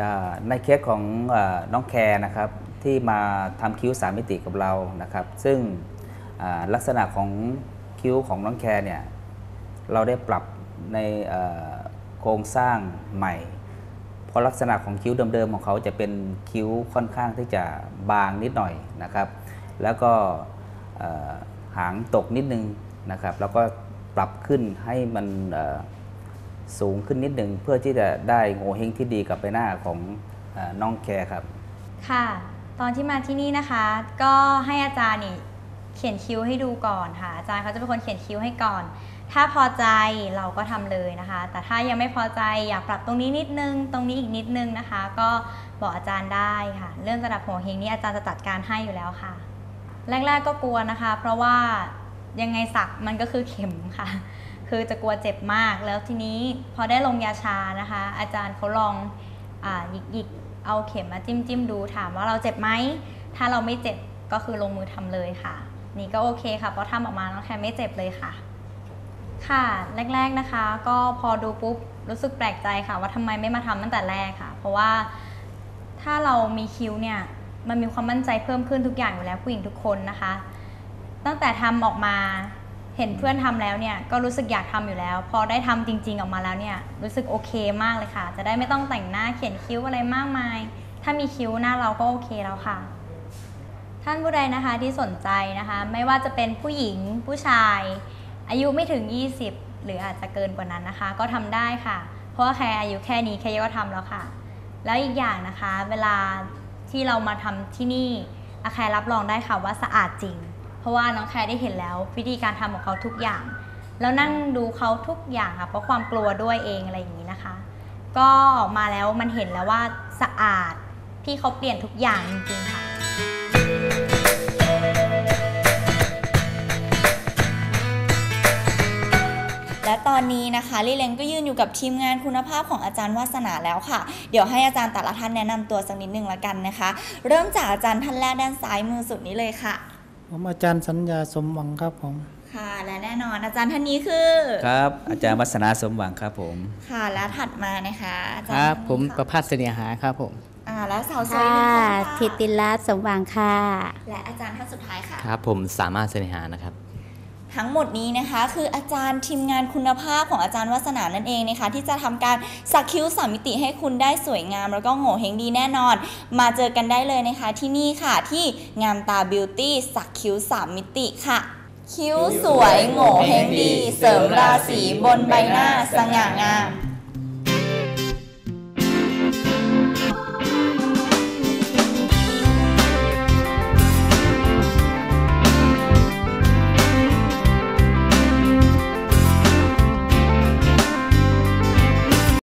อ่าในเคสของน้องแคร์นะครับที่มาทำคิ้วสามมิติกับเรานะครับ ซึ่งลักษณะของคิ้วของน้องแคร์เนี่ยเราได้ปรับในโครงสร้างใหม่ เพราะลักษณะของคิ้วเดิมๆของเขาจะเป็นคิ้วค่อนข้างที่จะบางนิดหน่อยนะครับ แล้วก็หางตกนิดนึงนะครับ แล้วก็ปรับขึ้นให้มันอ สูงขึ้นนิดหนึ่งเพื่อที่จะได้โงเฮงที่ดีกับใบหน้าของน้องแคร์ครับ ค่ะ ตอนที่มาที่นี่นะคะ ก็ให้อาจารย์นี่เขียนคิ้วให้ดูก่อนค่ะอาจารย์เขาจะเป็นคนเขียนคิ้วให้ก่อน ถ้าพอใจเราก็ทำเลยนะคะ แต่ถ้ายังไม่พอใจอยากปรับตรงนี้นิดนึง ตรงนี้อีกนิดนึงนะคะ ก็บอกอาจารย์ได้ค่ะ เรื่องระดับหัวเฮงนี่อาจารย์จะจัดการให้อยู่แล้วค่ะ แรกๆก็กลัวนะคะ เพราะว่ายังไงสักมันก็คือเข็มค่ะ คือจะกลัวเจ็บมาก แล้วทีนี้พอได้ลงยาชานะคะ อาจารย์เขาลองอ่าหยิกหยิกเอาเข็มมาจิ้มจิ้มดูถามว่าเราเจ็บไหม ถ้าเราไม่เจ็บก็คือลงมือทำเลยค่ะ นี่ก็โอเคค่ะเพราะทำออกมาน้องแคร์ไม่เจ็บเลยค่ะ ค่ะแรก ๆนะคะ ก็พอดูปุ๊บรู้สึกแปลกใจค่ะ ว่าทำไมไม่มาทำตั้งแต่แรกค่ะ เพราะว่าถ้าเรามีคิ้วเนี่ยมันมีความมั่นใจเพิ่มขึ้นทุกอย่างอยู่แล้วผู้หญิงทุกคนนะคะ ตั้งแต่ทำออกมา เห็นเพื่อนทำแล้วเนี่ยก็รู้สึกอยากทำอยู่แล้ว พอได้ทำจริง ๆ ออกมาแล้วเนี่ยรู้สึกโอเคมากเลยค่ะ จะได้ไม่ต้องแต่งหน้าเขียนคิ้วอะไรมากมาย ถ้ามีคิ้วหน้าเราก็โอเคแล้วค่ะ ท่านผู้ใดนะคะที่สนใจนะคะ ไม่ว่าจะเป็นผู้หญิงผู้ชาย อายุไม่ถึง 20 หรืออาจจะเกินกว่านั้นนะคะ ก็ทำได้ค่ะ เพราะว่าแค่อายุแค่นี้แค่ก็ทำแล้วค่ะ แล้วอีกอย่างนะคะ เวลาที่เรามาทำที่นี่อาแคร์รับรองได้ค่ะว่าสะอาดจริง เพราะว่าน้องแคร์ได้เห็นแล้ว วิธีการทำของเขาทุกอย่าง แล้วนั่งดูเขาทุกอย่างค่ะเพราะความกลัวด้วยเองอะไรอย่างนี้นะคะ ก็ออกมาแล้วมันเห็นแล้วว่าสะอาดพี่เขาเปลี่ยนทุกอย่างจริงๆค่ะและตอนนี้นะคะลิเลนก็ยืนอยู่กับทีมงานคุณภาพของอาจารย์วาสนาแล้วค่ะ เดี๋ยวให้อาจารย์แต่ละท่านแนะนำตัวสักนิดนึงละกันนะคะ เริ่มจากอาจารย์ท่านแรกด้านซ้ายมือสุดนี้เลยค่ะ ผมอาจารย์สัญญาสมหวังครับผมค่ะและแน่นอนอาจารย์ท่านนี้คือ ครับ อาจารย์วัฒนาสมหวังครับผม ค่ะและถัดมานะคะอาจารคย์รับท่านนี้ผมประค่ะพัฒน์เสน่หาครับผมอ่าและสาวสวยค่ะหนึ่งคนค่ะ ทิติรัตน์สมหวังค่ะ และอาจารย์ท่านสุดท้ายค่ะ ครับผมสามารถเสน่หานะครับ ทั้งหมดนี้นะคะคืออาจารย์ทีมงานคุณภาพของอาจารย์วัฒนานั่นเองนะคะที่จะทำการสักคิ้วสามมิติให้คุณได้สวยงาม แล้วก็โง่เฮงดีแน่นอน มาเจอกันได้เลยนะคะที่นี่ค่ะที่งามตาบิวตี้สักคิ้วสามมิติค่ะ คิ้วสวยโง่เฮงดี เสริมราศีบนใบหน้าสง่างาม